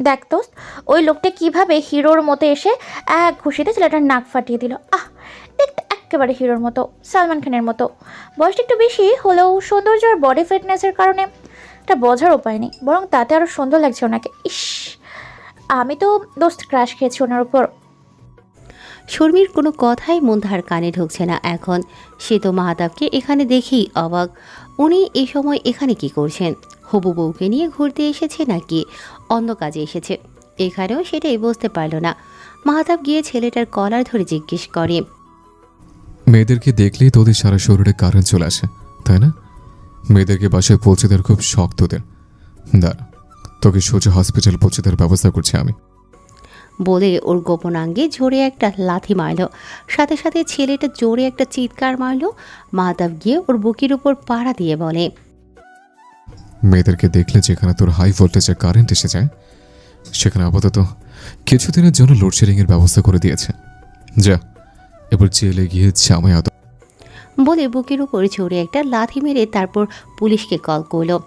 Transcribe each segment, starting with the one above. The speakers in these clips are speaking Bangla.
দেখ দোস্ত, ওই লোকটা কীভাবে হিরোর মতো এসে এক ঘুষিতে ছেলেটার নাক ফাটিয়ে দিল। আহ, দেখতে একেবারে হিরোর মতো, সালমান খানের মতো। বয়সটা একটু বেশি হলেও সৌন্দর্য আর বডি ফিটনেসের কারণে এটা বোঝার উপায় নেই, বরং তাতে আরও সুন্দর লাগছে ওনাকে। ইস, আমি তো দোস্ত ক্রাশ খেয়েছি ওনার উপর। শর্মির কোনো কথাই মন্দার কানে ঢুকছে না এখন। সে তো মাহাতাবকে এখানে দেখেই অবাক। উনি এই সময় এখানে কি করছেন? হবু বউকে নিয়ে ঘুরতে এসেছে নাকি? অন্য কাজে এসেছে। এখানেও সেটাই বুঝতে পারল না। মাহাতাব গিয়ে ছেলেটার কলার ধরে জিজ্ঞেস করে। মেয়েদেরকে দেখলেই তোদের সারা শরীরে কারেন্ট চলে আসে তাই না? মেয়েদেরকে বাসায় পৌঁছে দেওয়ার খুব শখ তোদের। দাঁড়া তোকে সোজা হসপিটাল পৌঁছে দেওয়ার ব্যবস্থা করছি আমি। বলে ওর গোপনাঙ্গে জোরে একটা লাথি মারল। সাথে সাথে ছেলেটা জোরে একটা চিৎকার মারল। মাহাতাব গিয়ে ওর বুকের উপর পাড়া দিয়ে বলে মেয়েদেরকে দেখলে যেখানে তোর হাই ভোল্টেজের কারেন্ট এসে যায়, সেখানে আপাতত কিছুদিনের জন্য লোডশেডিংয়ের ব্যবস্থা করে দিয়েছে। যা, এবার জেলে গিয়ে জামাই আদর। বলে বুকের উপর জোরে একটা লাথি মেরে তারপর পুলিশকে কল করল।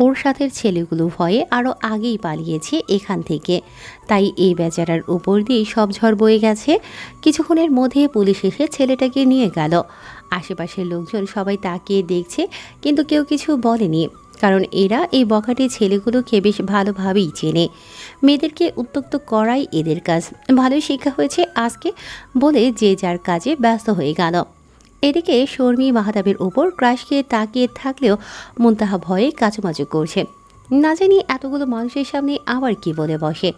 ওর সাথে ছেলেগুলো ভয়ে আরও আগেই পালিয়েছে এখান থেকে। তাই এই বেচারার উপর দিয়ে সব ঝড় বয়ে গেছে। কিছুক্ষণের মধ্যে পুলিশ এসে ছেলেটাকে নিয়ে গেল। আশেপাশের লোকজন সবাই তাকিয়ে দেখছে, কিন্তু কেউ কিছু বলেনি। কারণ এরা এই বখাটে ছেলেগুলোকে বেশ ভালোভাবেই চেনে। মেয়েদেরকে উত্তক্ত করাই এদের কাজ। ভালোই শিক্ষা হয়েছে আজকে বলে যে যার কাজে ব্যস্ত হয়ে গেল। এদিকে শর্মী মাহাতাবের ওপর ক্রাশ খেয়ে তাকিয়ে থাকলেও মুন্তাহা ভয়ে কাচুমাচু করছে। না জানি এতগুলো মানুষের সামনে আবার কি বলে বসে।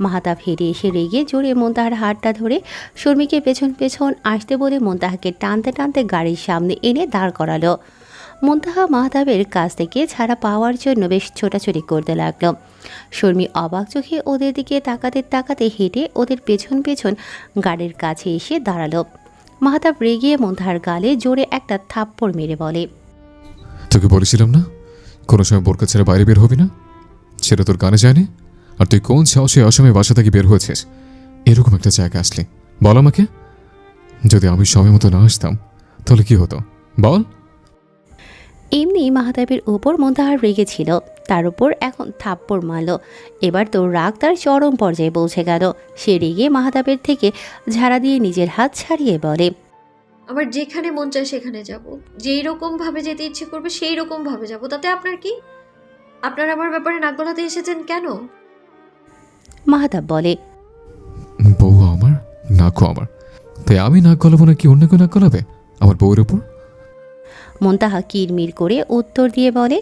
মাহাতাব হেঁটে এসে রেগে জোরে মুন্তাহার হাতটা ধরে শর্মীকে পেছন পেছন আসতে বলে মুন্তাহাকে টানতে টানতে গাড়ির সামনে এনে দাঁড় করালো। মুন্তাহা মাহাতাবের কাছ থেকে ছাড়া পাওয়ার জন্য বেশ ছোটাছুটি করতে লাগল। শর্মী অবাক চোখে ওদের দিকে তাকাতে তাকাতে হেঁটে ওদের পেছন পেছন গাড়ির কাছে এসে দাঁড়াল। মাহাতাব রেগিয়ে মন্তাহার গালে জোরে একটা থাপ্পড় মেরে বলে, তোকে বলেছিলাম না? কোনো সময় বোরকা ছেড়ে বাইরে বের হবি না? সেটা তোর কানে যায়নি? আর তুই কোন সাহসে অসময়ে বাসা থেকে বের হয়েছিস? এরকম একটা জায়গা আসলি। বল আমাকে। যদি আমি সময় মতো না আসতাম, তাহলে কি হতো? বল। এমনি মাহাতাবের ওপর মন্তাহার রেগেছিল তার উপর এখন থাপ্পড় মারল। এবার তো রাগ তার চরম পর্যায়ে পৌঁছে গেল। সে রেগে মাহাতাবের থেকে ঝাড়া দিয়ে নিজের হাত ছাড়িয়ে বলে আমার যেখানে মন চায় সেখানে যাব। যেই রকম ভাবে যেতে ইচ্ছে করবে সেই রকম ভাবে যাব। তাতে আপনার কি? আপনার আমার ব্যাপারে নাক গলাতে এসেছেন কেন? মাহাতাব বলে বউ আমার নাকও আমার। তাই আমি নাক গলাবো না কি অন্য কেউ নাক গলাবে? আমার বউয়ের উপর? মন্তাহা কিরমির করে উত্তর দিয়ে বলে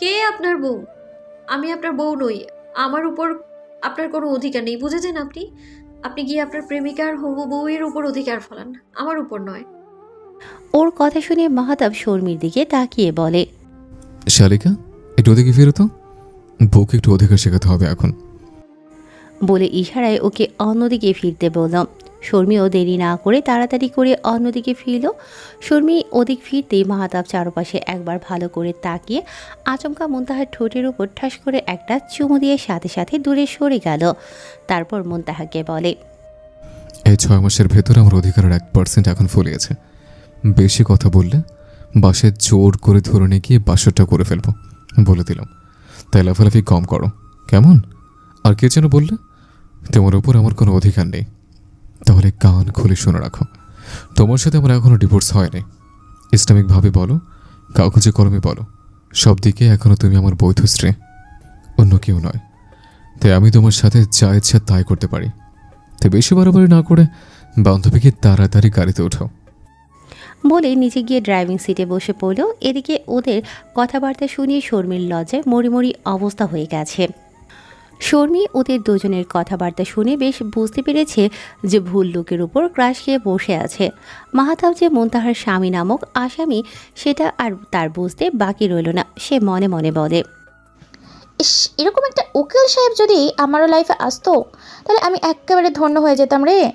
কে আপনার বউ? আমি আপনার বউ নই। আমার উপর আপনার কোনো অধিকার নেই বুঝেছেন আপনি? আপনি গিয়ে আপনার প্রেমিকার হবু বউয়ের উপর অধিকার ফলান আমার উপর নয়। ওর কথা শুনে মাহাতাব শর্মির দিকে তাকিয়ে বলে শালিকা একটু ওদিকে ফিরে তো। বউকে একটু অধিকার শেখাতে হবে এখন। বলে ইশারায় ওকে অন্যদিকে ফিরতে বললাম শর্মীও দেরি না করে তাড়াতাড়ি করে অন্যদিকে ফিরল। শর্মী ওদিক ফিরতেই মাহাতাব চারপাশে একবার ভালো করে তাকিয়ে আচমকা মুন্তাহার ঠোঁটের উপর ঠাস করে একটা চুমু দিয়ে সাথে সাথে দূরে সরে গেল। তারপর মুন্তাহাকে বলে, এই ছয় মাসের ভেতরে আমার অধিকারের এক পার্সেন্ট এখন ফলিয়েছে। বেশি কথা বললে বাসে জোর করে ধরে নিয়ে গিয়ে বাসরটা করে ফেলব, বলে দিলাম। তাই লাফালাফি কম করো। কেমন? আর কে যেন বললে, তোমার ওপর আমার কোনো অধিকার নেই। তাহলে কান খুলে শুনে রাখো। তোমার সাথে আমার এখনও ডিভোর্স হয়নি। ইসলামিকভাবে বলো যে কলমে বলো, সব দিকে এখনও তুমি আমার বৈধ স্ত্রী, অন্য কেউ নয়। তাই আমি তোমার সাথে যা ইচ্ছা তাই করতে পারি। তাই বেশি বাড়াবাড়ি না করে বান্ধবীকে তাড়াতাড়ি গাড়িতে ওঠো। বলে নিচে গিয়ে ড্রাইভিং সিটে বসে পড়ল। এদিকে ওদের কথাবার্তা শুনিয়ে শর্মির লজ্জায় মরিমরি অবস্থা হয়ে গেছে। শর্মি ওদের দুজনের কথাবার্তা শুনে বেশ বুঝতে পেরেছে যে ভুল লোকের উপর ক্রাশ খেয়ে বসে আছে। মাহাতাব যে মন্তাহার স্বামী নামক আসামি সেটা আর তার বুঝতে বাকি রইল না সে মনে মনে বলে। ইস এরকম একটা উকিল সাহেব যদি আমারও লাইফে আসতো তাহলে আমি একেবারে ধন্য হয়ে যেতাম রে।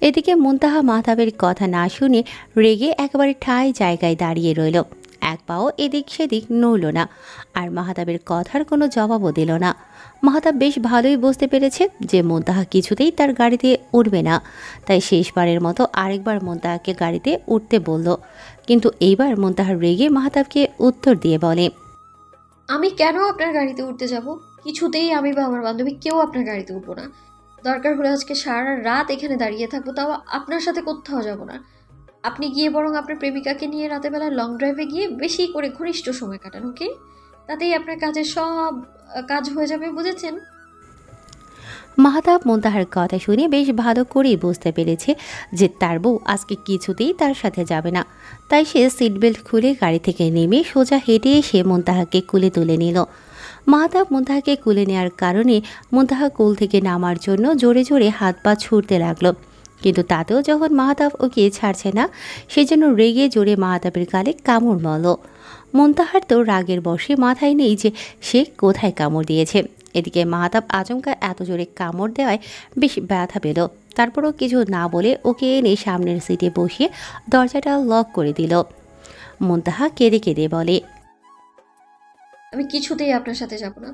এদিকে মুন্তাহা মাহতাবের কথা না শুনে রেগে একেবারে ঠাই জায়গায় দাঁড়িয়ে রইল। এক পাও এদিক সেদিক নড়ল না, আর মাহাতাবের কথার কোনো জবাবও দিল না। মাহাতাব বেশ ভালোই বুঝতে পেরেছে যে মুন্তাহা কিছুতেই তার গাড়িতে উঠবে না। তাই শেষবারের মতো আরেকবার মুন্তাহাকে গাড়িতে উঠতে বলল। কিন্তু এইবার মুন্তাহার রেগে মাহাতাবকে উত্তর দিয়ে বলে, আমি কেন আপনার গাড়িতে উঠতে যাব? কিছুতেই আমি বা আমার বান্ধবী কেউ আপনার গাড়িতে উঠবো না। দরকার হলে আজকে সারা রাত এখানে দাঁড়িয়ে থাকব, তাও আপনার সাথে কোথাও যাব না। আপনি গিয়ে বরং আপনার প্রেমিকাকে নিয়ে রাতেবেলা লং ড্রাইভে গিয়ে বেশি করে ঘনিষ্ঠ সময় কাটান ওকে তাতেই আপনার কাজের সব কাজ হয়ে যাবে, বুঝেছেন? মাহাতাব মুন্তাহার কথা শুনে বেশ ভালো করেই বুঝতে পেরেছে যে তার বউ আজকে কিছুতেই তার সাথে যাবে না। তাই সে সিট বেল্ট খুলে গাড়ি থেকে নেমে সোজা হেঁটে এসে মুন্তাহাকে কুলে তুলে নিল। মাহাতাব মুন্তাহাকে কুলে নেওয়ার কারণে মুন্তাহা কুল থেকে নামার জন্য জোরে জোরে হাত পা ছুটতে লাগল। কিন্তু তাতেও যখন মাহাতাব ওকে ছাড়ছে না, সেজন্য রেগে জোরে মাহাতাবের গালে কামড় মল মুন্তাহার তো রাগের বসে মাথায় নেই যে সে কোথায় কামড় দিয়েছে। এদিকে মাহাতাব আচমকা এত জোরে কামড় দেওয়ায় বেশ ব্যথা পেল। তারপরও কিছু না বলে ওকে এনে সামনের সিটে বসিয়ে দরজাটা লক করে দিল। মুন্তাহা কেঁদে কেঁদে বলে, আমি কিছুতেই আপনার সাথে যাব না।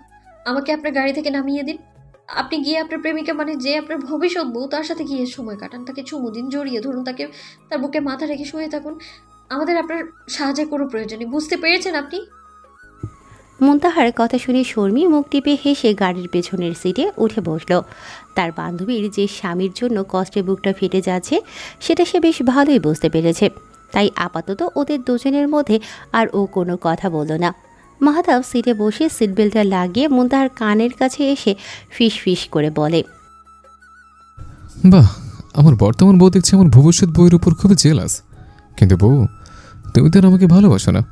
আমাকে আপনার গাড়ি থেকে নামিয়ে দিন। আপনি গিয়ে আপনার প্রেমিকা মানে যে আপনার ভবিষ্যৎ বউ, তার সাথে গিয়ে সময় কাটান, তাকে চুমু দিন, জড়িয়ে ধরুন, তাকে তার বুকে মাথা রেখে শুয়ে থাকুন। আমাদের আপনার সাহায্যের কোনো প্রয়োজন নেই। বুঝতে পেরেছেন আপনি? মুন্তাহার কথা শুনে শর্মী মুখ টিপে হেসে গাড়ির পেছনের সিটে উঠে বসল। তার বান্ধবীর যে স্বামীর জন্য কষ্টে বুকটা ফেটে যাচ্ছে, সেটা সে বেশ ভালোই বুঝতে পেরেছে। তাই আপাতত ওদের দুজনের মধ্যে আর ও কোনো কথা বলল না। মাহাতাব সিটে বসে সিট বেল্টটা লাগিয়ে মুন্তাহার কানের কাছে এসে ফিস ফিস করে বলে, বাহ, আমার বর্তমান বউ দেখছি আমার ভবিষ্যৎ বউয়ের উপর খুবই জেলাস কিন্তু বউ, তুমি তো আমাকে ভালোবাসো না।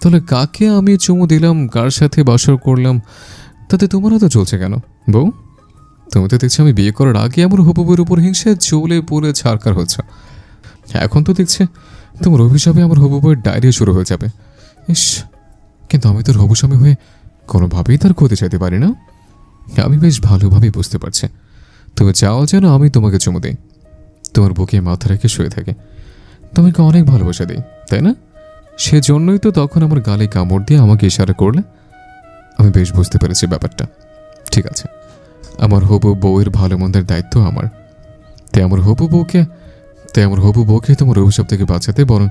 তাহলে কাকে আমি চুমু দিলাম, কার সাথে বাসর করলাম, তাতে তোমারও তো চলছে কেন? বউ, তুমি তো দেখছি আমি বিয়ে করার আগে আমার হবু বউয়ের উপর হিংসে চলে পড়ে ছাড়কার হচ্ছে। এখন তো দেখছে তোমার অভিশাপে আমার হবু বউয়ের ডায়রিয়া শুরু হয়ে যাবে। ইস কিন্তু আমি তোর হবু স্বামী হয়ে কোনোভাবেই তার ক্ষতি চাইতে পারি না। আমি বেশ ভালোভাবেই বুঝতে পারছি। তুমি চাও যেন আমি তোমাকে চুমু দিই। তোমার বুকে মাথা রেখে শুয়ে থাকে। তোমাকে অনেক ভালোবাসা দিই, তাই না? সেজন্যই তো তখন আমার গালে কামড় দিয়ে আমাকে ইশারা করলে। আমি বেশ বুঝতে পেরেছি ব্যাপারটা। ঠিক আছে। আমার হবু বউয়ের ভালো মন্দের দায়িত্ব আমার। তাই আমার হবু বউকে তাই আমার হবু বউকে তোমার অভিশাপ থেকে বাঁচাতে বরং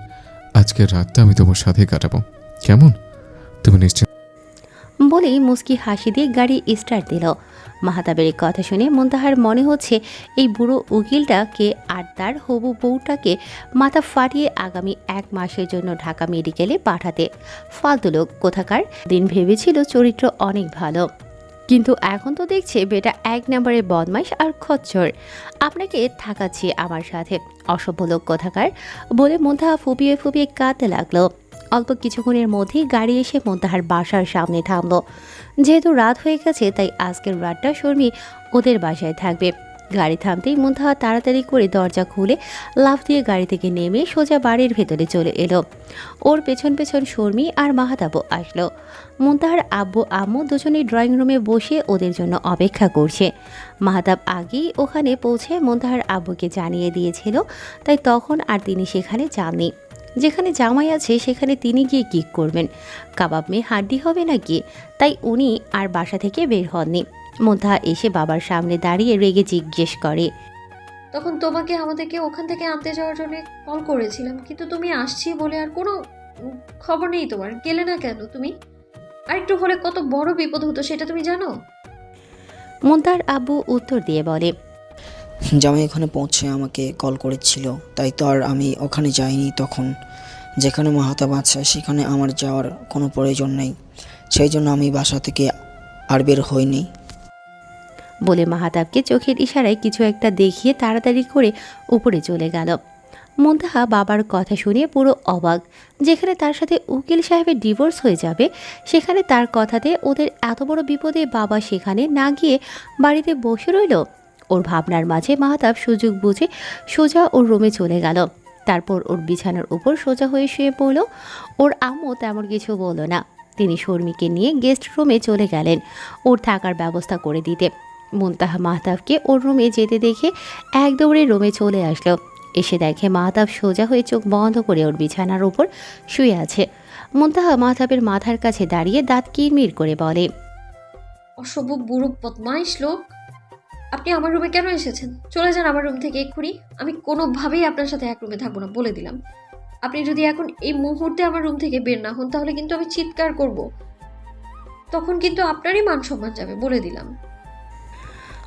আজকের রাতটা আমি তোমার সাথেই কাটাবো। কেমন? তুমি নিশ্চিত বলেই মুস্কি হাসি দিয়ে গাড়ি স্টার্ট দিল। মাহাতাবের কথা শুনে মুন্তাহার মনে হচ্ছে এই বুড়ো উকিলটাকে আর তার হবু বউটাকে মাথা ফাটিয়ে আগামী এক মাসের জন্য ঢাকা মেডিকেলে পাঠাতে। ফালতু লোক, কোথাকার? দিন ভেবেছিল চরিত্র অনেক ভালো। কিন্তু এখন তো দেখছে বেটা এক নম্বরের বদমাইশ আর খচ্চর। আপনাকে থাকাচ্ছি আমার সাথে। অসভ্য লোক, কোথাকার? বলে মুন্তাহা ফুপিয়ে ফুপিয়ে কাঁদতে লাগল। অল্প কিছুক্ষণের মধ্যেই গাড়ি এসে মোন্তাহার বাসার সামনে থামলো। যেহেতু রাত হয়ে গেছে, তাই আজকের রাতটা শর্মী ওদের বাসায় থাকবে। গাড়ি থামতেই মুন্তাহা তাড়াতাড়ি করে দরজা খুলে লাফ দিয়ে গাড়ি থেকে নেমে সোজা বাড়ির ভেতরে চলে এলো। ওর পেছন পেছন শর্মী আর মাহাতাবও আসলো। মুন্তাহার আব্বু, আম্মু দুজনেই ড্রয়িং রুমে বসে ওদের জন্য অপেক্ষা করছে। মাহাতাব আগেই ওখানে পৌঁছে মুন্তাহার আব্বুকে জানিয়ে দিয়েছিল, তাই তখন আর তিনি সেখানে যাননি। যেখানে জামাই আছে সেখানে তিনি গিয়ে কী করবেন? কাবাব মেয়ে হাড্ডি হবে নাকি? তাই উনি আর বাসা থেকে বের হননি। মুন্তাহা এসে বাবার সামনে দাঁড়িয়ে রেগে জিজ্ঞেস করে তখন তোমাকে আমাদেরকে ওখান থেকে আনতে যাওয়ার জন্য কল করেছিলাম কিন্তু তুমি আসছি বলে আর কোনো খবর নেই তোমার। গেলে না কেন তুমি? আর একটু হলে কত বড় বিপদ হতো সেটা তুমি জানো? মুন্তাহার আব্বু উত্তর দিয়ে বলে জামাই এখানে পৌঁছে আমাকে কল করেছিল, তাই তো আর আমি ওখানে যাইনি তখন। যেখানে মাহাতাব আছে, সেখানে আমার যাওয়ার কোনো প্রয়োজন নেই। সেই জন্য আমি বাসা থেকে আর বের হইনি। বলে মাহাতাবকে চোখের ইশারায় কিছু একটা দেখিয়ে তাড়াতাড়ি করে উপরে চলে গেল। মুন্তাহা বাবার কথা শুনে পুরো অবাক। যেখানে তার সাথে উকিল সাহেবের ডিভোর্স হয়ে যাবে, সেখানে তার কথাতে ওদের এত বড় বিপদে বাবা সেখানে না গিয়ে বাড়িতে বসে রইল? ওর ভাবনার মাঝে মাহাতাব সুযোগ বুঝে সোজা ওর রুমে চলে গেল। তারপর ওর বিছানার উপর সোজা হয়ে শুয়ে পড়ল। ওর আম্মু তেমন কিছু বলল না। তিনি শর্মীকে নিয়ে গেস্ট রুমে চলে গেলেন ওর থাকার ব্যবস্থা করে দিতে। মুনতাহা মাহতাবকে ওর রুমে যেতে দেখে এক দৌড়ে রুমে চলে আসলো। এসে দেখে মাহতাব সোজা হয়ে চোখ বন্ধ করে ওর বিছানার উপর শুয়ে আছে। মুনতাহা মাহতাবের মাথার কাছে দাঁড়িয়ে দাঁত কিরমির করে বলে অসভ্য বুড়ো লোক। আপনি আমার রুমে কেন এসেছেন? চলে যান আমার রুম থেকে এক্ষুনি। আমি কোনোভাবেই আপনার সাথে এক রুমে থাকব না বলে দিলাম। আপনি যদি এখন এই মুহূর্তে আমার রুম থেকে বের না হন, তাহলে কিন্তু আমি চিৎকার করব। তখন কিন্তু আপনারই মান সম্মান যাবে বলে দিলাম।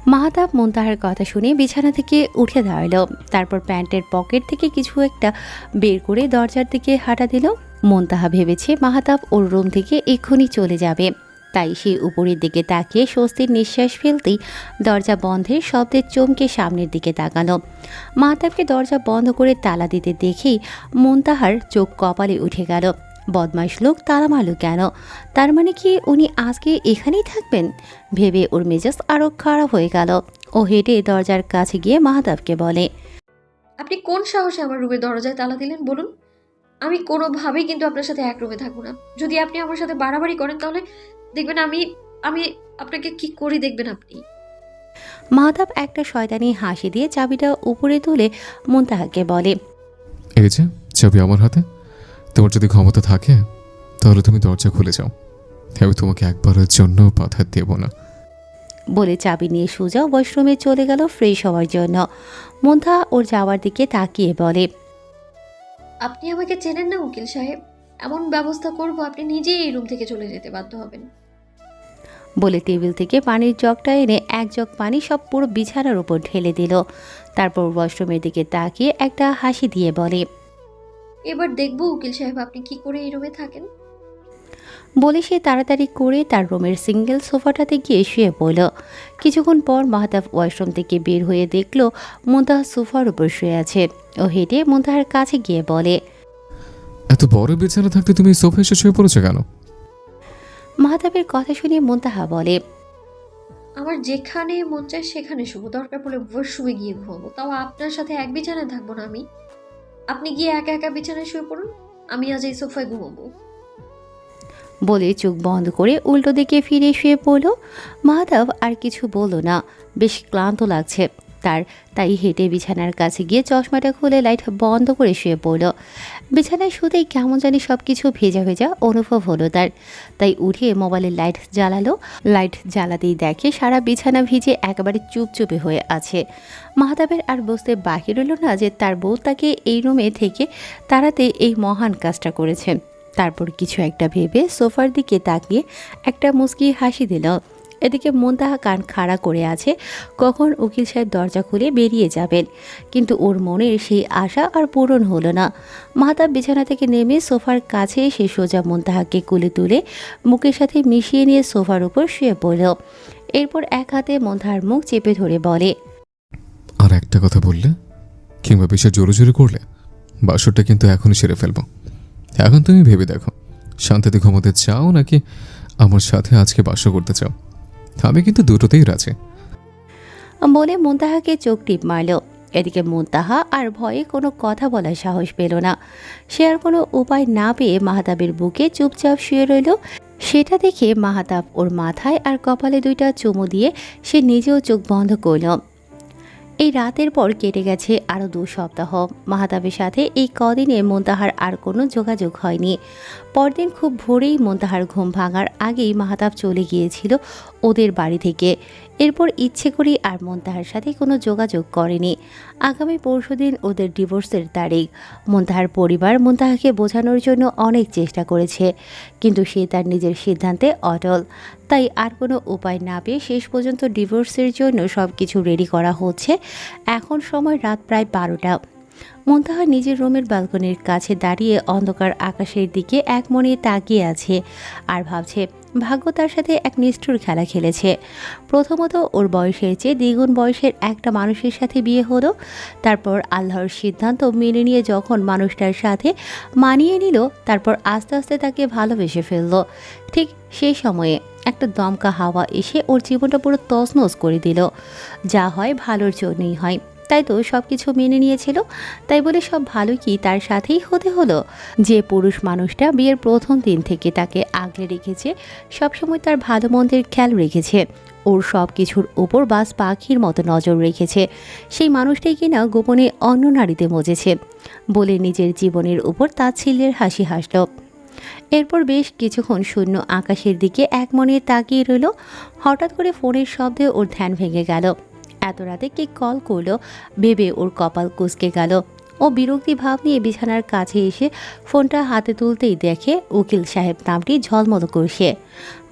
মাহাতাব মুনতাহার কথা শুনে বিছানা থেকে উঠে দাঁড়াল। তারপর প্যান্টের পকেট থেকে কিছু একটা বের করে দরজার দিকে হাঁটা দিল। মুনতাহা ভেবেছে মাহাতাব ওর রুম থেকে এক্ষুনি চলে যাবে। তাই সে উপরের দিকে তাকিয়ে স্বস্তির নিঃশ্বাস ফেলতেই দরজা বন্ধের শব্দের চমকে সামনের দিকে তাকালো। মাহাতাবকে দরজা বন্ধ করে তালা দিতে দেখেই মন তাহার চোখ কপালে উঠে গেল। বদমাইশ লোক তালা মারল কেন? তার মানে কি উনি আজকে এখানেই থাকবেন? ভেবে ওর মেজাজ আরও খারাপ হয়ে গেল। ও হেঁটে দরজার কাছে গিয়ে মাহাতাবকে বলে, আপনি কোন সাহসে আমার রুমের দরজায় তালা দিলেন, বলুন? আমি কোনোভাবেই কিন্তু আপনার সাথে এক রুমে থাকব না। যদি আপনি আমার সাথে বাড়াবাড়ি করেন তাহলে দেখবেন আমি আমি আপনাকে কি করি দেখবেন আপনি? মাহাতাব একটা শয়তানি হাসি দিয়ে চাবিটা উপরে তুলে মুনতাহাকে বলে এই যে চাবি আমার হাতে? তোমার যদি ক্ষমতা থাকে তাহলে তুমি দরজা খুলে যাও। আমি তোমাকে একবারের জন্য বাধা দেব না। বলে চাবি নিয়ে সোজা ওয়াশরুমে চলে গেল ফ্রেশ হওয়ার জন্য। মুন্তাহা ওর যাওয়ার দিকে তাকিয়ে বলে আপনি আমাকে চেনেন না উকিল সাহেব। এমন ব্যবস্থা করব আপনি নিজেই এই রুম থেকে চলে যেতে বাধ্য হবেন। বলে টেবিল থেকে পানির জগটা এনে এক জগ পানি সব পুরো বিছানার উপর ঢেলে দিল। তারপর ওয়াশরুমের দিকে তাকিয়ে একটা হাসি দিয়ে বলে এবার দেখব উকিল সাহেব আপনি কি করে এই রুমে থাকেন? বলে সে তাড়াতাড়ি করে তার রুমের সিঙ্গেল সোফাটাতে গিয়ে শুয়ে পড়ল। কিছুক্ষণ পর মাহতাব ওয়াশরুম থেকে বের হয়ে দেখল মুন্তাহা সোফার উপর শুয়ে আছে। ও হেঁটে মুন্তাহার কাছে গিয়ে বলে এত বড় বিছানা থাকতে তুমি সোফা এসে শুয়ে পড়েছো কেন? মাহতাবের কথা শুনে মুন্তাহা বলে আমার যেখানে মন চায় সেখানে শুভ দরকার পড়লে ওয়াশরুমে গিয়ে ঘুমাবো। তাও আপনার সাথে এক বিছানায় থাকব না আমি। আপনি গিয়ে একা একা বিছানায় শুয়ে পড়ুন। আমি আজ এই সোফায় ঘুমাবো। বলে চোখ বন্ধ করে উল্টো দিকে ফিরে শুয়ে পড়ল। মাহতাব আর কিছু বলল না। বেশ ক্লান্ত লাগছে। তার তাই হেঁটে বিছানার কাছে গিয়ে চশমাটা খুলে লাইট বন্ধ করে শুয়ে পড়ল। বিছানায় শুতেই কেমন জানি সব কিছু ভেজা ভেজা অনুভব হলো তার। তাই উঠে মোবাইলের লাইট জ্বালালো। লাইট জ্বালাতেই দেখে সারা বিছানা ভিজে একেবারে চুপচুপে হয়ে আছে। মাহতাবের আর বসতে বাকি রইল না যে তার বউ তাকে এই রুমে থেকে তাড়াতে এই মহান কাজটা করেছে তারপর কিছু একটা ভেবে সোফার দিকে তাকিয়ে একটা মুচকি হাসি দিল। এদিকে মন্তাহা কান খাড়া করে আছে, কখন উকিল সাহেব দরজা খুলে বেরিয়ে যাবেন। কিন্তু ওর মনের সেই আশা আর পূরণ হলো না। মাহতাব বিছানা থেকে নেমে সোফার কাছে এসে সোজা মন্তাহাকে কুলে তুলে মুখের সাথে মিশিয়ে নিয়ে সোফার উপর শুয়ে পড়ল। এরপর এক হাতে মন্তাহার মুখ চেপে ধরে বলে, আর একটা কথা বললে? কিংবা বেশি জোরে জোরে করলে? বাসরটা কিন্তু এখনই সেরে ফেলব। এখন তুমি ভেবে দেখো। শান্তিতে ঘুমোতে চাও নাকি আমার সাথে আজকে বাসর করতে চাও? আমি কিন্তু দুটোতেই রাজি। বলে মুন্তাহাকে চোখ টিপ মারল। এদিকে মুন্তাহা আর ভয়ে কোনো কথা বলার সাহস পেল না। সে আর কোনো উপায় না পেয়ে মাহাতাবের বুকে চুপচাপ শুয়ে রইল। সেটা দেখে মাহাতাব ওর মাথায় আর কপালে দুইটা চুমু দিয়ে সে নিজেও চোখ বন্ধ করল। এই রাতের পর কেটে গেছে আরও দু সপ্তাহ। মাহাতাবের সাথে এই কদিনে মোন্তাহার আর কোনো যোগাযোগ হয়নি। পরদিন খুব ভোরেই মোন্তাহার ঘুম ভাঙার আগেই মাহাতাব চলে গিয়েছিল ওদের বাড়ি থেকে। এরপর ইচ্ছে করি আর তাহার সাথে কোনো যোগাযোগ করেনি। আগামী পরশুদিন ওদের ডিভোর্সের তারিখ। মুন্তাহার পরিবার মুন্তাহাকে বোঝানোর জন্য অনেক চেষ্টা করেছে, কিন্তু সে তার নিজের সিদ্ধান্তে অটল। তাই আর কোনো উপায় না পেয়ে শেষ পর্যন্ত ডিভোর্সের জন্য সব কিছু রেডি করা হচ্ছে। এখন সময় রাত প্রায় বারোটা। মুন্তাহা নিজের রুমের ব্যালকনির কাছে দাঁড়িয়ে অন্ধকার আকাশের দিকে এক মনে তাকিয়ে আছে আর ভাবছে, ভাগ্য তার সাথে এক নিষ্ঠুর খেলা খেলেছে। প্রথমত ওর বয়সের চেয়ে দ্বিগুণ বয়সের একটা মানুষের সাথে বিয়ে হলো, তারপর আল্লাহর সিদ্ধান্ত মেনে নিয়ে যখন মানুষটার সাথে মানিয়ে নিল, তারপর আস্তে আস্তে তাকে ভালোবেসে ফেলল। ঠিক সেই সময়ে একটা দমকা হাওয়া এসে ওর জীবনটা পুরো তছনছ করে দিল। যা হয় ভালোর জন্যই হয়। তাই তো সব কিছু মেনে নিয়েছিল। তাই বলে সব ভালো কি তার সাথেই হতে হলো? যে পুরুষ মানুষটা বিয়ের প্রথম দিন থেকে তাকে আগলে রেখেছে, সবসময় তার ভালো মন্দের খেয়াল রেখেছে। ওর সব কিছুর উপর বাস পাখির মতো নজর রেখেছে। সেই মানুষটাই কিনা গোপনে অন্য নারীতে মজেছে বলে নিজের জীবনের উপর তাচ্ছিল্যের হাসি হাসল। এরপর বেশ কিছুক্ষণ শূন্য আকাশের দিকে এক মনে তাকিয়ে রইল। হঠাৎ করে ফোনের শব্দে ওর ধ্যান ভেঙে গেল। এত রাতে কে কল করল? ভেবে ওর কপাল কুঁচকে গেল। ও বিরক্তি ভাব নিয়ে বিছানার কাছে এসে ফোনটা হাতে তুলতেই দেখে উকিল সাহেব নামটি ঝলমল করছে।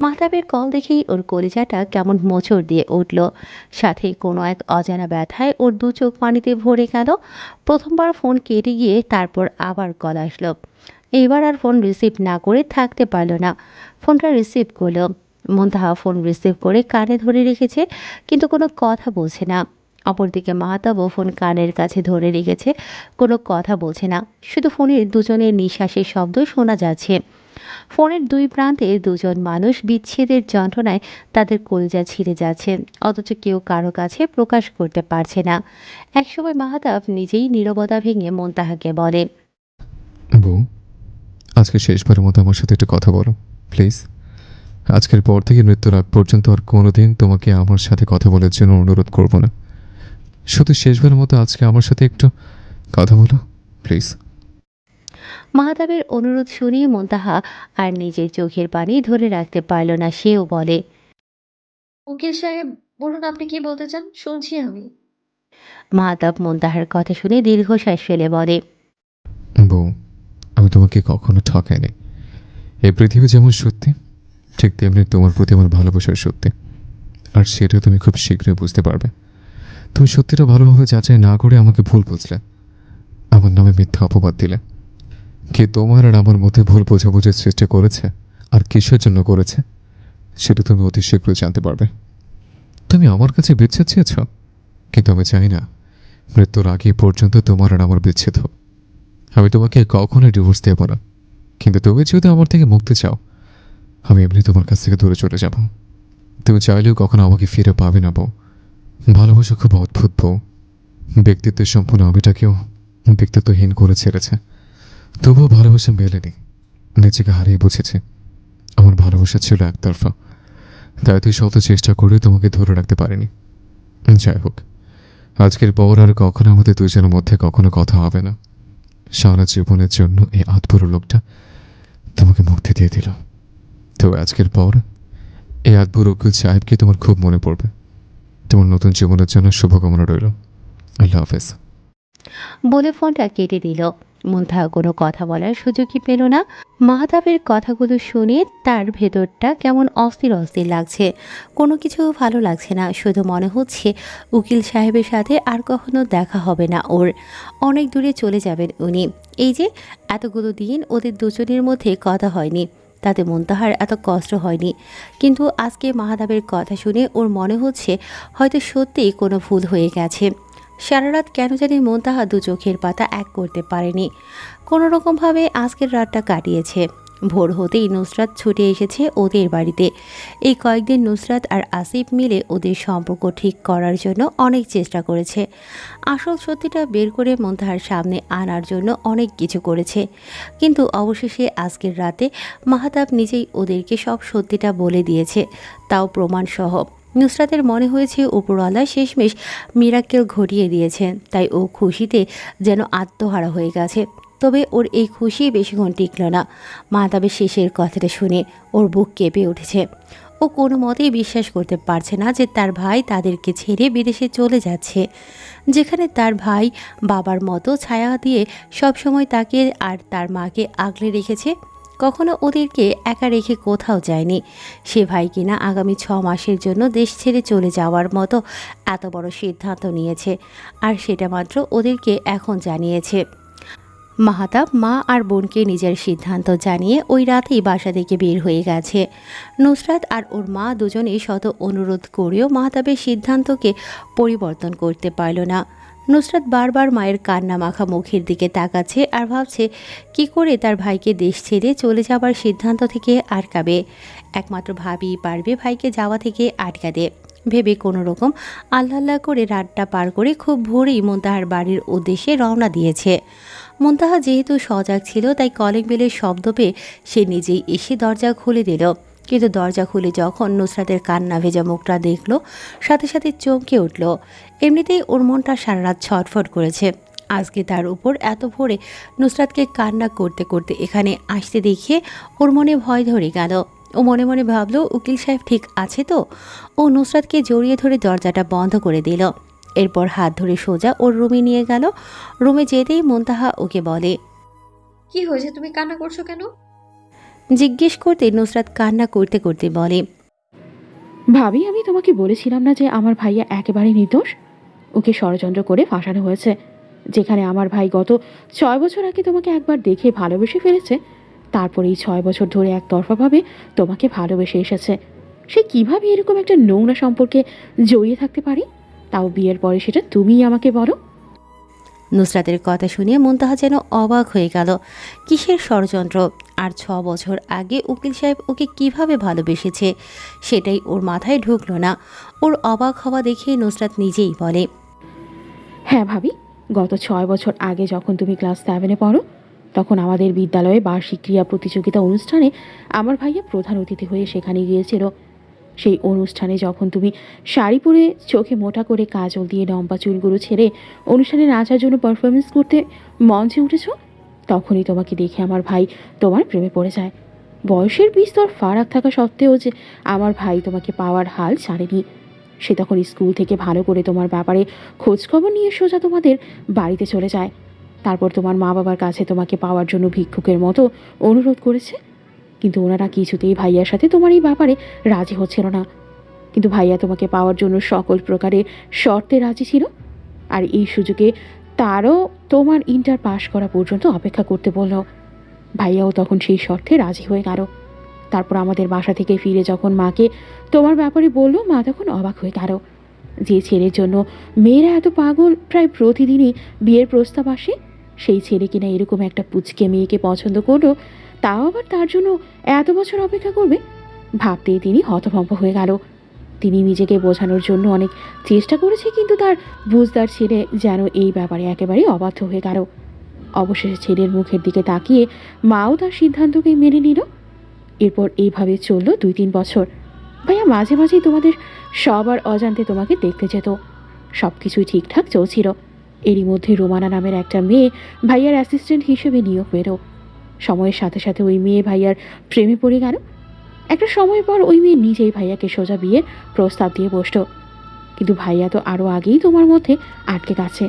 মাহতাবের কল দেখেই ওর কলিজাটা কেমন মোচড় দিয়ে উঠল। সাথে কোনো এক অজানা ব্যথায় ওর দু চোখ পানিতে ভরে গেল। প্রথমবার ফোন কেটে গিয়ে তারপর আবার কল আসলো। এইবার আর ফোন রিসিভ না করে থাকতে পারল না। ফোনটা রিসিভ করল। মন্তাহা ফোন রিসিভ করে কানে ধরে রেখেছে, কিন্তু কোনো কথা বলছে না। অপরদিকে মাহাতাবও ফোন কানের কাছে ধরে রেখেছে, কোনো কথা বলছে না। শুধু ফোনের দুজনের নিঃশ্বাসের শব্দ শোনা যাচ্ছে। ফোনের দুই প্রান্তে দুজন মানুষ বিচ্ছেদের যন্ত্রণায় তাদের কলিজা ছিঁড়ে যাচ্ছে, অথচ কেউ কারও কাছে প্রকাশ করতে পারছে না। একসময় মাহাতাব নিজেই নীরবতা ভেঙে মন্তাহাকে বলে, বউ, আজকে শেষবারের মতো আমার সাথে একটু কথা বলো, প্লিজ। আজকের পর থেকে মৃত্যুর আগ পর্যন্ত আর কোনোদিন তোমাকে আমার সাথে কথা বলার জন্য অনুরোধ করব না। শুধু শেষবারের মতো আজকে আমার সাথে একটু কথা বলো প্লিজ। মাহাতাবের অনুরোধ শুনিয়ে মন্তাহা আর নিজের চোখের পানি ধরে রাখতে পারল না সেও বলে উকিল সাহেব বলুন আপনি কি বলতে চান? শুনছি আমি। মাহাতাব মন্তাহার কথা শুনে দীর্ঘশ্বাস ফেলে বলে বউ আমি তোমাকে কখনো ঠকাইনি। এই পৃথিবী যেমন সত্যি ঠিক তেমনি তোমার প্রতি আমার ভালোবাসার সত্যি। আর সেটা তুমি খুব শীঘ্রই বুঝতে পারবে। তুমি সত্যিটা ভালোভাবে যাচাই না করে আমাকে ভুল বুঝলে। আমার নামে মিথ্যা অপবাদ দিলে। কে তোমার আর আমার মধ্যে ভুল বোঝাবুঝির সৃষ্টি করেছে? আর কিসের জন্য করেছে? সেটা তুমি অতি শীঘ্রই জানতে পারবে। তুমি আমার কাছে বিচ্ছেদ চেয়েছ? কিন্তু আমি চাই না। মৃত্যুর আগে পর্যন্ত তোমার আর আমার বিচ্ছেদ হোক। আমি তোমাকে কখনোই ডিভোর্স দেব না। কিন্তু তুমি যদি আমার থেকে মুক্তি চাও আমি এমনি তোমার কাছ থেকে দূরে চলে যাব। তুমি চাইলেও কখনো আমাকে ফিরে পাবে না বউ। ভালোবাসা খুব অদ্ভুত বউ। ব্যক্তিত্বের সম্পূর্ণ আমিটাকেও ব্যক্তিত্বহীন করে ছেড়েছে। তবুও ভালোবাসা মেলেনি। নিজেকে হারিয়ে বুঝেছে। আমার ভালোবাসা ছিল একতরফা। তাই তুই শত চেষ্টা করে তোমাকে ধরে রাখতে পারিনি। যাই হোক, আজকের পর আর কখনো আমাদের দুজনের মধ্যে কখনো কথা হবে না। সারা জীবনের জন্য এই আধপুরো লোকটা তোমাকে মুক্তি দিয়ে দিল। তো আজকের পর এই আধপুর উকিল সাহেবকে তোমার খুব মনে পড়বে। তোমার নতুন জীবনের জন্য শুভকামনা রইল। আল্লাহ হাফেজ। বলে ফোনটা কেটে দিল। মুন্তাহা কোনো কথা বলার সুযোগই পেল না। মাহাতাবের কথাগুলো শুনে তার ভেতরটা কেমন অস্থির অস্থির লাগছে। কোনো কিছু ভালো লাগছে না, শুধু মনে হচ্ছে উকিল সাহেবের সাথে আর কখনো দেখা হবে না ওর। অনেক দূরে চলে যাবেন উনি। এই যে, এতগুলো দিন ওদের দুজনের মধ্যে কথা হয়নি। তাতে মুন্তাহার এত কষ্ট হয়নি। কিন্তু আজকে মাহাদাবের কথা শুনে ওর মনে হচ্ছে হয়তো সত্যিই কোনো ভুল হয়ে গেছে। সারা রাত কেন জানি মন্তাহা দু চোখের পাতা এক করতে পারেনি। কোনো রকমভাবে আজকের রাতটা কাটিয়েছে। ভোর হতেই নুসরাত ছুটে এসেছে ওদের বাড়িতে। এই কয়েকদিন নুসরাত আর আসিফ মিলে ওদের সম্পর্ক ঠিক করার জন্য অনেক চেষ্টা করেছে। আসল সত্যিটা বের করে মন্তাহার সামনে আনার জন্য অনেক কিছু করেছে। কিন্তু অবশেষে আজকের রাতে মাহাতাব নিজেই ওদেরকে সব সত্যিটা বলে দিয়েছে। তাও প্রমাণসহ। নুসরাতের মনে হয়েছে উপরওয়ালা শেষমেশ মিরাক্কেল ঘটিয়ে দিয়েছেন তাই ও খুশিতে যেন আত্মহারা হয়ে গেছে। তবে ওর এই খুশি বেশিক্ষণ টিকল না। মাহতাবের শেষের কথাটা শুনে ওর বুক কেঁপে উঠেছে। ও কোনো মতেই বিশ্বাস করতে পারছে না যে তার ভাই তাদেরকে ছেড়ে বিদেশে চলে যাচ্ছে। যেখানে তার ভাই বাবার মতো ছায়া দিয়ে সবসময় তাকে আর তার মাকে আগলে রেখেছে, কখনো ওদেরকে একা রেখে কোথাও যায়নি। সে ভাই কিনা আগামী ছ মাসের জন্য দেশ ছেড়ে চলে যাওয়ার মতো এত বড় সিদ্ধান্ত নিয়েছে, আর সেটা মাত্র ওদেরকে এখন জানিয়েছে। মাহাতাব মা আর বোনকে নিজের সিদ্ধান্ত জানিয়ে ওই রাতেই বাসা থেকে বের হয়ে গেছে। নুসরাত আর ওর মা দুজনেই শত অনুরোধ করেও মাহাতাবের সিদ্ধান্তকে পরিবর্তন করতে পারল না। নুসরাত বারবার মায়ের কান্না মাখা মুখের দিকে তাকাচ্ছে আর ভাবছে, কি করে তার ভাইকে দেশ ছেড়ে চলে যাবার সিদ্ধান্ত থেকে আটকাবে? একমাত্র ভাবিই পারবে ভাইকে যাওয়া থেকে আটকাতে। ভেবে কোনো রকম আল্লাহ আল্লাহ করে রাতটা পার করে খুব ভোরেই মুন্তাহার বাড়ির উদ্দেশ্যে রওনা দিয়েছে। মুন্তাহা যেহেতু সজাগ ছিল, তাই কলিং বেলের শব্দ পেয়ে সে নিজেই এসে দরজা খুলে দিল। কিন্তু দরজা খুলে যখন নুসরাতের কান্না ভেজা মুখটা দেখল, সাথে সাথে চমকে উঠল। এমনিতেই ওর মনটা সারা রাত ছটফট করেছে। আজকে তার উপর এত ভোরে নুসরাতকে কান্না করতে করতে এখানে আসতে দেখে ওর মনে ভয় ধরে গেল। ও মনে মনে ভাবলো, উকিল সাহেব ঠিক আছে তো? ও নুসরাতকে জড়িয়ে ধরে দরজাটা বন্ধ করে দিল। এরপর হাত ধরে সোজা ওর রুমে নিয়ে গেল। রুমে যেতেই মুনতাহা ওকে বলে কি হয়েছে? তুমি কান্না করছ কেন? জিজ্ঞেস করতে নুসরাত কান্না করতে করতে বলে ভাবি আমি তোমাকে বলেছিলাম না যে আমার ভাইয়া একেবারে নির্দোষ? ওকে ষড়যন্ত্র করে ফাঁসানো হয়েছে যেখানে আমার ভাই গত ছয় বছর আগে তোমাকে একবার দেখে ভালোবেসে ফেলেছে তারপর এই ছয় বছর ধরে একতরফাভাবে তোমাকে ভালোবেসে এসেছে। সে কীভাবে এরকম একটা নোংরা সম্পর্কে জড়িয়ে থাকতে পারে? তাও বিয়ের পরে সেটা তুমিই আমাকে বলো। নুসরাতের কথা শুনে মুনতাহা যেন অবাক হয়ে গেল। কিসের ষড়যন্ত্র? আর ছ বছর আগে উকিল সাহেব ওকে কীভাবে ভালোবেসেছে সেটাই ওর মাথায় ঢুকলো না। ওর অবাক হওয়া দেখে নুসরাত নিজেই বলে হ্যাঁ ভাবি গত ছয় বছর আগে যখন তুমি ক্লাস সেভেনে পড়ো তখন আমাদের বিদ্যালয়ে বার্ষিক ক্রীড়া প্রতিযোগিতা অনুষ্ঠানে আমার ভাইয়া প্রধান অতিথি হয়ে সেখানে গিয়েছিল। সেই অনুষ্ঠানে যখন তুমি শাড়ি পরে চোখে মোটা করে কাজল দিয়ে লম্বা চুলগুলো ছেড়ে অনুষ্ঠানে নাচার জন্য পারফরমেন্স করতে মঞ্চে উঠেছ, তখনই তোমাকে দেখে আমার ভাই তোমার প্রেমে পড়ে যায়। বয়সের বিস্তর ফারাক থাকা সত্ত্বেও যে আমার ভাই তোমাকে পাওয়ার হাল ছাড়েনি। সে তখন স্কুল থেকে ভালো করে তোমার ব্যাপারে খোঁজখবর নিয়ে সোজা তোমাদের বাড়িতে চলে যায়। তারপর তোমার মা বাবার কাছে তোমাকে পাওয়ার জন্য ভিক্ষুকের মতো অনুরোধ করেছে। কিন্তু ওনারা কিছুতেই ভাইয়ার সাথে তোমার এই ব্যাপারে রাজি হচ্ছিল না। কিন্তু ভাইয়া তোমাকে পাওয়ার জন্য সকল প্রকারের শর্তে রাজি ছিল। আর এই সুযোগে তারও তোমার ইন্টার পাশ করা পর্যন্ত অপেক্ষা করতে বলল। ভাইয়াও তখন সেই শর্তে রাজি হয়ে গেল। তারপর আমাদের বাসা থেকে ফিরে যখন মাকে তোমার ব্যাপারে বলল, মা তখন অবাক হয়ে গেল। যে ছেলের জন্য মেয়েরা এত পাগল প্রায় প্রতিদিনই বিয়ের প্রস্তাব আসে, সেই ছেলে কিনা এরকম একটা পুচকে মেয়েকে পছন্দ করল তাও আবার তার জন্য এত বছর অপেক্ষা করবে? ভাবতেই তিনি হতভম্ব হয়ে গেল। তিনি নিজেকে বোঝানোর জন্য অনেক চেষ্টা করেছে, কিন্তু তার বুঝদার ছেলে যেন এই ব্যাপারে একেবারেই অবাধ্য হয়ে গেল। অবশেষে ছেলের মুখের দিকে তাকিয়ে মাও তার সিদ্ধান্তকে মেনে নিল। এরপর এইভাবে চলল দুই তিন বছর। ভাইয়া, মাঝে মাঝেই তোমাদের সবার অজান্তে তোমাকে দেখতে যেত। সব কিছুই ঠিকঠাক চলছিল। এরই মধ্যে রোমানা নামের একটা মেয়ে ভাইয়ার অ্যাসিস্ট্যান্ট হিসেবে নিয়োগ পেরো সময়ের সাথে সাথে ওই মেয়ে ভাইয়ার প্রেমে পড়ে গেল। একটা সময় পর ওই মেয়ে নিজেই ভাইয়াকে সোজা বিয়ের প্রস্তাব দিয়ে বসত কিন্তু ভাইয়া তো আরও আগেই তোমার মধ্যে আটকে গেছে।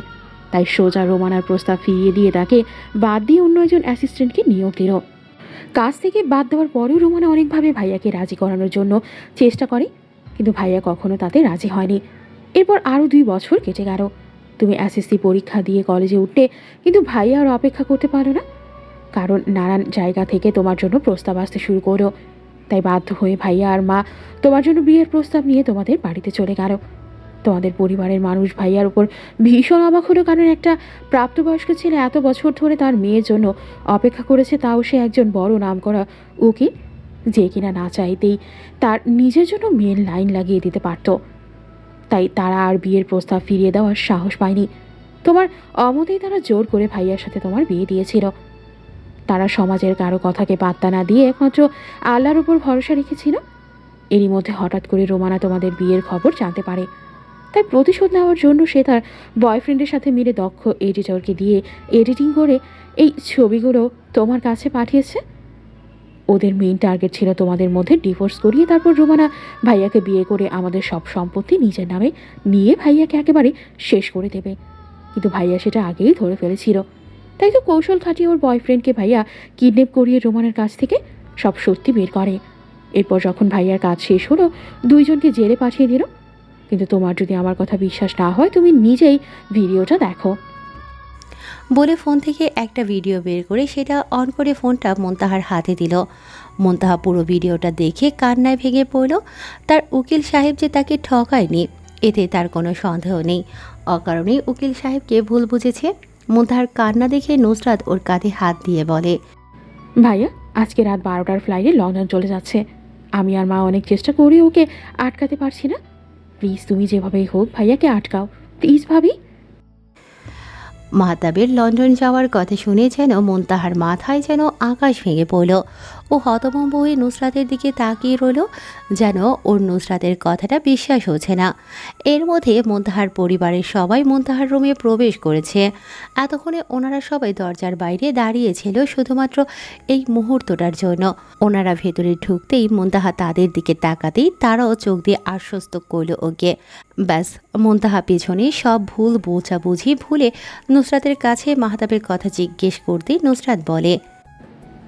তাই সোজা রোমানার প্রস্তাব ফিরিয়ে দিয়ে তাকে বাদ দিয়ে অন্য একজন অ্যাসিস্ট্যান্টকে নিয়োগ দিল। কাজ থেকে বাদ দেওয়ার পরেও রোমানা অনেকভাবে ভাইয়াকে রাজি করানোর জন্য চেষ্টা করে, কিন্তু ভাইয়া কখনো তাতে রাজি হয়নি। এরপর আরও দুই বছর কেটে গেল। তুমি এসএসসি পরীক্ষা দিয়ে কলেজে উঠতে কিন্তু ভাইয়া আর অপেক্ষা করতে পারো না। কারণ নানান জায়গা থেকে তোমার জন্য প্রস্তাব আসতে শুরু করো তাই বাধ্য হয়ে ভাইয়া আর মা তোমার জন্য বিয়ের প্রস্তাব নিয়ে তোমাদের বাড়িতে চলে গেল। তোমাদের পরিবারের মানুষ ভাইয়ার উপর ভীষণ অবাক হলো কারণ একটা প্রাপ্তবয়স্ক ছেলে এত বছর ধরে তার মেয়ের জন্য অপেক্ষা করেছে, তাও সে একজন বড় নামকরা উকিল যে কিনা না চাইতেই তার নিজের জন্য মেয়ের লাইন লাগিয়ে দিতে পারত। তাই তারা আর বিয়ের প্রস্তাব ফিরিয়ে দেওয়ার সাহস পায়নি। তোমার অমতেই তারা জোর করে ভাইয়ার সাথে তোমার বিয়ে দিয়েছিল। তারা সমাজের কারও কথাকে পাত্তা না দিয়ে একমাত্র আল্লাহর উপর ভরসা রেখেছিল। এরই মধ্যে হঠাৎ করে রোমানা তোমাদের বিয়ের খবর জানতে পারে। তাই প্রতিশোধ নেওয়ার জন্য সে তার বয়ফ্রেন্ডের সাথে মিলে দক্ষ এডিটরকে দিয়ে এডিটিং করে এই ছবিগুলো তোমার কাছে পাঠিয়েছে। ওদের মেইন টার্গেট ছিল তোমাদের মধ্যে ডিভোর্স করিয়ে তারপর রোমানা ভাইয়াকে বিয়ে করে আমাদের সব সম্পত্তি নিজের নামে নিয়ে ভাইয়াকে একেবারে শেষ করে দেবে। কিন্তু ভাইয়া সেটা আগেই ধরে ফেলেছিল। তাই তো কৌশল খাটিয়ে ওর বয়ফ্রেন্ডকে ভাইয়া কিডন্যাপ করিয়ে রোমানের কাছ থেকে সব সত্যি বের করে। এরপর যখন ভাইয়ার কাজ শেষ হলো, দুইজনকে জেলে পাঠিয়ে দিল। কিন্তু তোমার যদি আমার কথা বিশ্বাস না হয়, তুমি নিজেই ভিডিওটা দেখো। বলে ফোন থেকে একটা ভিডিও বের করে সেটা অন করে ফোনটা মন্তাহার হাতে দিল। মন্তাহা পুরো ভিডিওটা দেখে কান্নায় ভেঙে পড়ল। তার উকিল সাহেব যে তাকে ঠকায়নি, এতে তার কোনো সন্দেহ নেই। অকারণেই উকিল সাহেবকে ভুল বুঝেছে। মন্তাহার কান্না দেখে নুসরাত ওর কাঁধে হাত দিয়ে বলে ভাইয়া আজকে রাত বারোটার ফ্লাইটে লন্ডন চলে যাচ্ছে। আমি আর মা অনেক চেষ্টা করি ওকে আটকাতে পারছি না। প্লিজ তুমি যেভাবেই হোক ভাইয়াকে আটকাও। প্লিজ ভাবি। মাহতাবের লন্ডন যাওয়ার কথা শুনে যেন মুনতাহার মাথায় যেন আকাশ ভেঙে পড়ল। ও হতভম্ব হয়ে নুসরাতের দিকে তাকিয়ে রইল, যেন ওর নুসরাতের কথাটা বিশ্বাস হচ্ছে না। এর মধ্যে মুনতাহার পরিবারের সবাই মুনতাহার রুমে প্রবেশ করেছে। এতক্ষণে ওনারা সবাই দরজার বাইরে দাঁড়িয়েছিল শুধুমাত্র এই মুহূর্তটার জন্য। ওনারা ভেতরে ঢুকতেই মুনতাহা তাদের দিকে তাকাতেই তারাও চোখ দিয়ে আশ্বস্ত করল ওকে। ব্যাস, মুনতাহা পেছনে সব ভুল বোঝাবুঝি ভুলে নুসরাতের কাছে মাহতাবের কথা জিজ্ঞেস করতেই নুসরাত বলে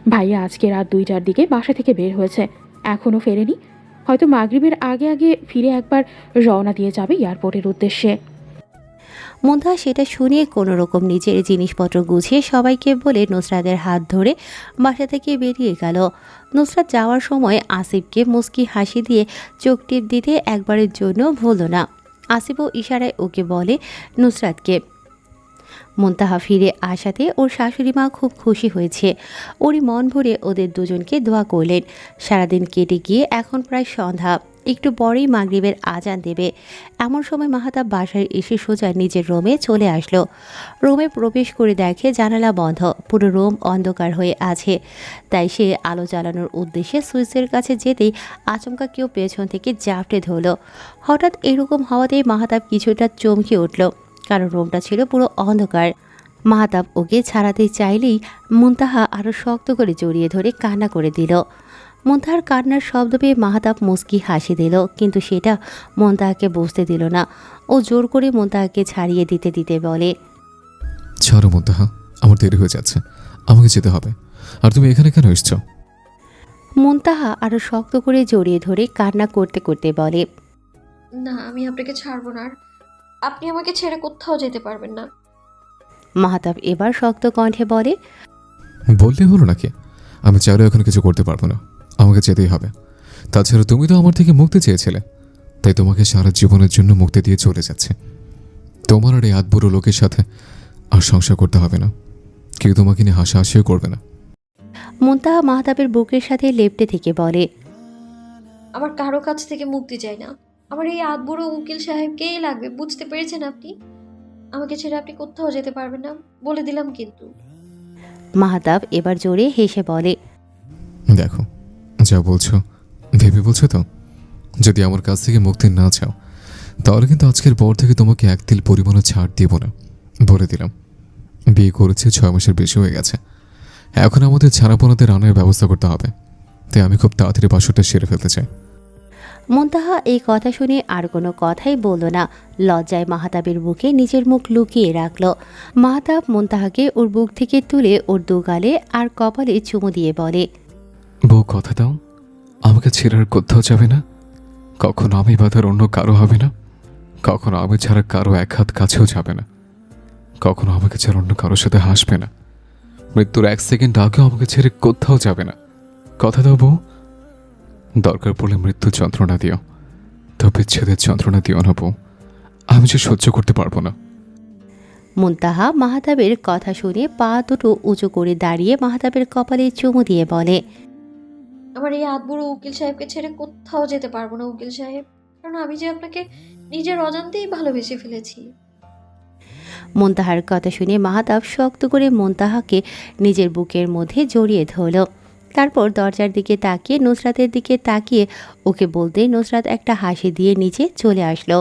ভাইয়া আজকে রাত দুইটার দিকে বাসা থেকে বের হয়েছে। এখনও ফেরেনি। হয়তো মাগরিবের আগে আগে ফিরে একবার রওনা দিয়ে যাবে এয়ারপোর্টের উদ্দেশ্যে। মুন্তাহা সেটা শুনে কোনো রকম নিজের জিনিসপত্র গুছিয়ে সবাইকে বলে নুসরাতের হাত ধরে বাসা থেকে বেরিয়ে গেল। নুসরাত যাওয়ার সময় আসিফকে মুস্কি হাসি দিয়ে চোখ টিপ দিতে একবারের জন্য ভুলল না। আসিফও ইশারায় ওকে বলে, নুসরাতকে মুন্তাহা ফিরে আসাতে ওর শাশুড়ি মা খুব খুশি হয়েছে। ওরই মন ভরে ওদের দুজনকে দোয়া করলেন। সারাদিন কেটে গিয়ে এখন প্রায় সন্ধ্যা। একটু পরেই মাগরিবের আজান দেবে। এমন সময় মাহাতাব বাসায় এসে সোজা নিজের রোমে চলে আসলো। রোমে প্রবেশ করে দেখে জানালা বন্ধ। পুরো রোম অন্ধকার হয়ে আছে। তাই সে আলো জ্বালানোর উদ্দেশ্যে সুইচের কাছে যেতেই আচমকা কেউ পেছন থেকে জাপটে ধরল। হঠাৎ এরকম হওয়াতেই মাহাতাব কিছুটা চমকে উঠল। কারণ রুমটা ছিল পুরো অন্ধকার। মাহাতাব ওকে ছাড়াতে চাইলেই মুনতাহা আরও শক্ত করে জড়িয়ে ধরে কান্না করে দিল। মুনতাহার কান্নার শব্দ পেয়ে মাহাতাব মুস্কি হাসি দিল কিন্তু সেটা মন্তাহাকে বুঝতে দিল না। ও জোর করে মন্তাহাকে ছাড়িয়ে দিতে দিতে বলে ছাড়ো মুদ্দাহা আমার দেরি হয়ে যাচ্ছে। আমাকে যেতে হবে। আর তুমি এখানে কেন এসছো? মুনতাহা আরও শক্ত করে জড়িয়ে ধরে কান্না করতে করতে বলে না আমি আপনাকে ছাড়বো না। আর আপনি আমাকে ছেড়ে কোথাও যেতে পারবেন না। মাহাতাব এবার শক্ত কণ্ঠে বলে বললে হলো নাকি? আমি চাইলেও এখন কিছু করতে পারব না। আমাকে যেতেই হবে। তাছাড়া তুমি তো আমার থেকে মুক্তি চেয়েছিলে। তাই তোমাকে সারা জীবনের জন্য মুক্তি দিয়ে চলে যাচ্ছে। তোমার আর এই আধবুড়ো লোকের সাথে আর সংসার করতে হবে না। কেউ তোমাকে নিয়ে হাসাহাসিও করবে না। মুনতাহা মাহাতাবের বুকের সাথে লেপটে থেকে বলে আমার কারও কাছ থেকে মুক্তি চাই না। আমার এই আদবুড়ো উকিল সাহেবকেই লাগবে? বুঝতে পেরেছেন আপনি? আমাকে ছেড়ে আপনি কোথাও যেতে পারবেন না। বলে দিলাম কিন্তু। মাহাতাব এবার জোরে হেসে বলে দেখো যা বলছো ভেবে বলছো তো? যদি আমার কাছ থেকে মুক্তি না চাও তাহলে কিন্তু আজকের পর থেকে তোমাকে এক তিল পরিমাণও ছাড় দিব না। বলে দিলাম। বিয়ে করেছে ছয় মাসের বেশি হয়ে গেছে। এখন আমাদের ছানাপোনাতে রান্নার ব্যবস্থা করতে হবে। তাই আমি খুব তাড়াতাড়ি বাসরটা সেরে ফেলতে চাই। মুনতাহা এই কথা শুনে আর কোনো কথাই বলল না। লজ্জায় মাহাতাবের বুকে নিজের মুখ লুকিয়ে রাখল। মাহাতাব মুনতাহাকে ওর বুক থেকে তুলে ওর দুগালে আর কপালে চুমু দিয়ে বলে, বউ, কথা দাও। আমাকে ছেড়ে আর কোথাও যাবে না। কখনো আমি বাধার অন্য কারও হবে না। কখনো আমি ছাড়া কারও এক হাত কাছেও যাবে না। কখনো আমাকে ছাড়া অন্য কারোর সাথে হাসবে না। মৃত্যুর এক সেকেন্ড আগেও আমাকে ছেড়ে কোথাও যাবে না। কথা দাও বউ। দরকার পড়লে মৃত্যু যন্ত্রণা দিও। তো বিচ্ছেদের যন্ত্রণা দিও না বউ। আমি যে সহ্য করতে পারব না। মুনতাহা মাহাতাবের কথা শুনে পা দুটো উঁচু করে দাঁড়িয়ে মাহাতাবের কপালে চুমু দিয়ে বলে আমার এই আদবুড়ো উকিল সাহেবকে ছেড়ে কোথাও যেতে পারব না উকিল সাহেব। কারণ আমি যে আপনাকে নিজের অজান্তেই ভালোবেসে ফেলেছি। মুনতাহার কথা শুনে মাহাতাব শক্ত করে মুনতাহাকে নিজের বুকের মধ্যে জড়িয়ে ধরল। তারপর দরজার দিকে তাকিয়ে নুসরাতের দিকে তাকিয়ে ওকে বলতে নুসরাত একটা হাসি দিয়ে নিচে চলে আসলো।